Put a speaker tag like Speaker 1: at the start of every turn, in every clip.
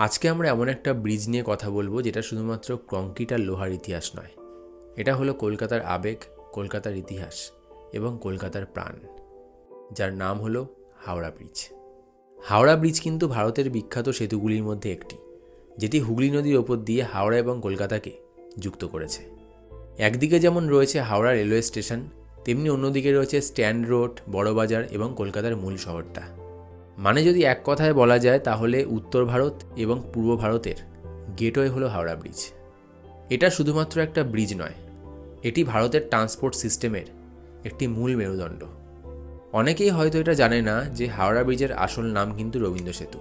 Speaker 1: আজকে আমরা এমন একটা ব্রিজ নিয়ে কথা বলব যেটা শুধুমাত্র কংক্রিট আর লোহার ইতিহাস নয়। এটা হলো কলকাতার আবেগ, কলকাতার ইতিহাস এবং কলকাতার প্রাণ, যার নাম হলো হাওড়া ব্রিজ হাওড়া ব্রিজ কিন্তু ভারতের বিখ্যাত সেতুগুলির মধ্যে একটি, যেটি হুগলি নদীর ওপর দিয়ে হাওড়া এবং কলকাতাকে যুক্ত করেছে। একদিকে যেমন রয়েছে হাওড়া রেলওয়ে স্টেশন তেমনি অন্যদিকে রয়েছে স্ট্যান্ড রোড বড়বাজার এবং কলকাতার মূল শহরটা। মানে যদি এক কথায় বলা যায় তাহলে উত্তর ভারত এবং পূর্ব ভারতের গেটওয়ে হলো হাওড়া ব্রিজ। এটা শুধুমাত্র একটা ব্রিজ নয়, এটি ভারতের ট্রান্সপোর্ট সিস্টেমের একটি মূল মেরুদণ্ড। অনেকেই হয়তো এটা জানে না যে হাওড়া ব্রিজের আসল নাম কিন্তু রবীন্দ্র সেতু।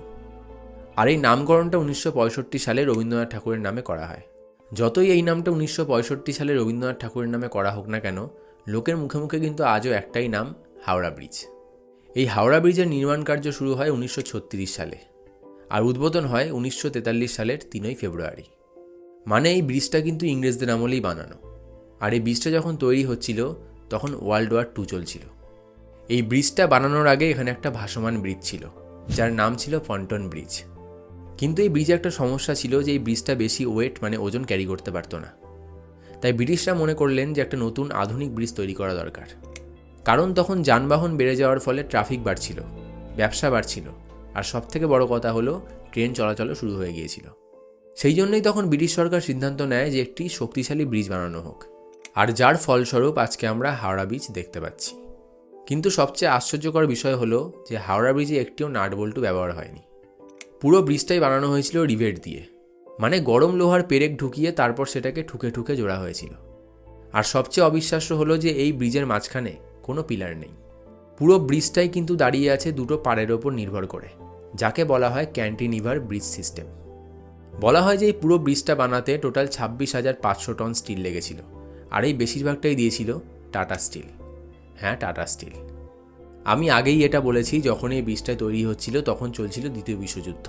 Speaker 1: আর এই নামকরণটা উনিশশো পঁয়ষট্টি সালে রবীন্দ্রনাথ ঠাকুরের নামে করা হয়। যতই এই নামটা উনিশশো পঁয়ষট্টি সালে রবীন্দ্রনাথ ঠাকুরের নামে করা হোক না কেন, লোকের মুখে মুখে কিন্তু আজও একটাই নাম হাওড়া ব্রিজ। এই হাওড়া ব্রিজের নির্মাণ কার্য শুরু হয় উনিশশো ছত্রিশ সালে আর উদ্বোধন হয় উনিশশো তেতাল্লিশ সালের তিনই ফেব্রুয়ারি। মানে এই ব্রিজটা কিন্তু ইংরেজদের আমলেই বানানো। আর এই ব্রিজটা যখন তৈরি হচ্ছিল, তখন ওয়ার্ল্ড ওয়ার টু চলছিল। এই ব্রিজটা বানানোর আগে এখানে একটা ভাসমান ব্রিজ ছিল, যার নাম ছিল ফন্টন ব্রিজ। কিন্তু এই ব্রিজে একটা সমস্যা ছিল যে এই ব্রিজটা বেশি ওয়েট মানে ওজন ক্যারি করতে পারতো না। তাই ব্রিটিশরা মনে করলেন যে একটা নতুন আধুনিক ব্রিজ তৈরি করা দরকার। কারণ তখন যানবাহন বেড়ে যাওয়ার ফলে ট্রাফিক বাড়ছিল, ব্যবসা বাড়ছিল, আর সবথেকে বড় কথা হলো ট্রেন চলাচলও শুরু হয়ে গিয়েছিল। সেই জন্যই তখন ব্রিটিশ সরকার সিদ্ধান্ত নেয় যে একটি শক্তিশালী ব্রিজ বানানো হোক, আর যার ফলস্বরূপ আজকে আমরা হাওড়া ব্রিজ দেখতে পাচ্ছি। কিন্তু সবচেয়ে আশ্চর্যকর বিষয় হলো যে হাওড়া ব্রিজে একটিও নাট বল্টু ব্যবহার হয়নি। পুরো ব্রিজটাই বানানো হয়েছিল রিভেট দিয়ে মানে গরম লোহার পেরেক ঢুকিয়ে তারপর সেটাকে ঠুকে ঠুকে জোড়া হয়েছিল। আর সবচেয়ে অবিশ্বাস্য হলো যে এই ব্রিজের মাঝখানে কোনো পিলার নেই। পুরো ব্রিজটাই কিন্তু দাঁড়িয়ে আছে দুটো পাড়ের ওপর নির্ভর করে, যাকে বলা হয় ক্যান্টিনিভার ব্রিজ সিস্টেম। বলা হয় যে এই পুরো ব্রিজটা বানাতে টোটাল ছাব্বিশ হাজার পাঁচশো টন স্টিল লেগেছিল, আর এই বেশিরভাগটাই দিয়েছিল টাটা স্টিল। হ্যাঁ টাটা স্টিল। আমি আগেই এটা বলেছি, যখন এই ব্রিজটা তৈরি হচ্ছিল তখন চলছিল দ্বিতীয় বিশ্বযুদ্ধ।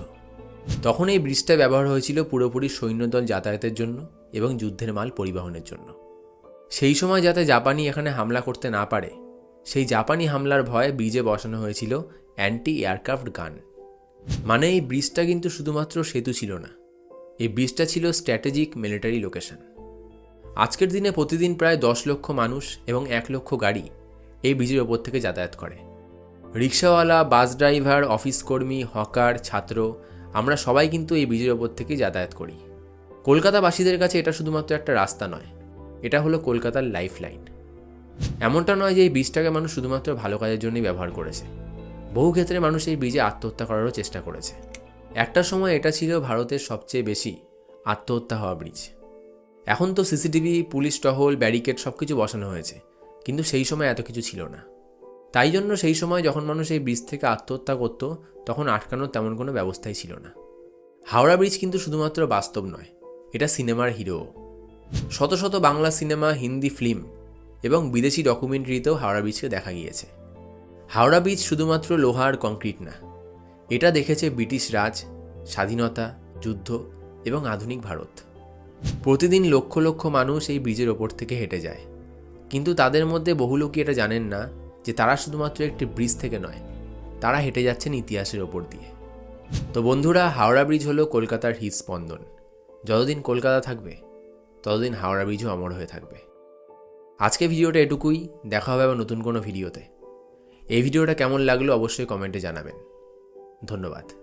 Speaker 1: তখন এই ব্রিজটা ব্যবহার হয়েছিল পুরোপুরি সৈন্যদল যাতায়াতের জন্য এবং যুদ্ধের মাল পরিবহনের জন্য। সেই সময় যাতে জাপানি এখানে হামলা করতে না পারে, সেই জাপানি হামলার ভয়ে ব্রিজে বসানো হয়েছিল অ্যান্টি এয়ারক্রাফট গান মানে এই ব্রিজটা কিন্তু শুধুমাত্র সেতু ছিল না, এই ব্রিজটা ছিল স্ট্র্যাটেজিক মিলিটারি লোকেশন আজকের দিনে প্রতিদিন প্রায় দশ লক্ষ মানুষ এবং এক লক্ষ গাড়ি এই ব্রিজের ওপর থেকে যাতায়াত করে। রিক্সাওয়ালা, বাস ড্রাইভার, অফিস কর্মী, হকার, ছাত্র, আমরা সবাই কিন্তু এই ব্রিজের ওপর থেকে যাতায়াত করি। কলকাতাবাসীদের কাছে এটা শুধুমাত্র একটা রাস্তা নয় এটা হলো কলকাতার লাইফ লাইন এমনটা নয় যে এই ব্রিজটাকে মানুষ শুধুমাত্র ভালো কাজের জন্যই ব্যবহার করেছে। বহু ক্ষেত্রে মানুষ এই ব্রিজে আত্মহত্যা করারও চেষ্টা করেছে। একটা সময় এটা ছিল ভারতের সবচেয়ে বেশি আত্মহত্যা হওয়া ব্রিজ এখন তো সিসিটিভি, পুলিশ টহল, ব্যারিকেড সব কিছু বসানো হয়েছে, কিন্তু সেই সময় এত কিছু ছিল না। তাই জন্য সেই সময় যখন মানুষ এই ব্রিজ থেকে আত্মহত্যা করতো, তখন আটকানোর তেমন কোনো ব্যবস্থাই ছিল না। হাওড়া ব্রিজ কিন্তু শুধুমাত্র বাস্তব নয়, এটা সিনেমার হিরো। শত শত বাংলা সিনেমা, হিন্দি ফিল্ম এবং বিদেশি ডকুমেন্টারিতেও হাওড়া ব্রিজকে দেখা গিয়েছে। হাওড়া ব্রিজ শুধুমাত্র লোহা আর কংক্রিট না, এটা দেখেছে ব্রিটিশ রাজ, স্বাধীনতা, যুদ্ধ এবং আধুনিক ভারত। প্রতিদিন লক্ষ লক্ষ মানুষ এই ব্রিজের ওপর থেকে হেঁটে যায়। কিন্তু তাদের মধ্যে বহু লোকই এটা জানেন না যে তারা শুধুমাত্র একটি ব্রিজ থেকে নয়, তারা হেঁটে যাচ্ছেন ইতিহাসের ওপর দিয়ে। তো বন্ধুরা, হাওড়া ব্রিজ হলো কলকাতার হৃদস্পন্দন। যতদিন কলকাতা থাকবে ততদিন হাওড়া ব্রিজও অমর হয়ে থাকবে। আজকে ভিডিওটা এটুকুই, দেখা হবে আবার নতুন কোনো ভিডিওতে। এই ভিডিওটা কেমন লাগল অবশ্যই কমেন্টে জানাবেন। ধন্যবাদ।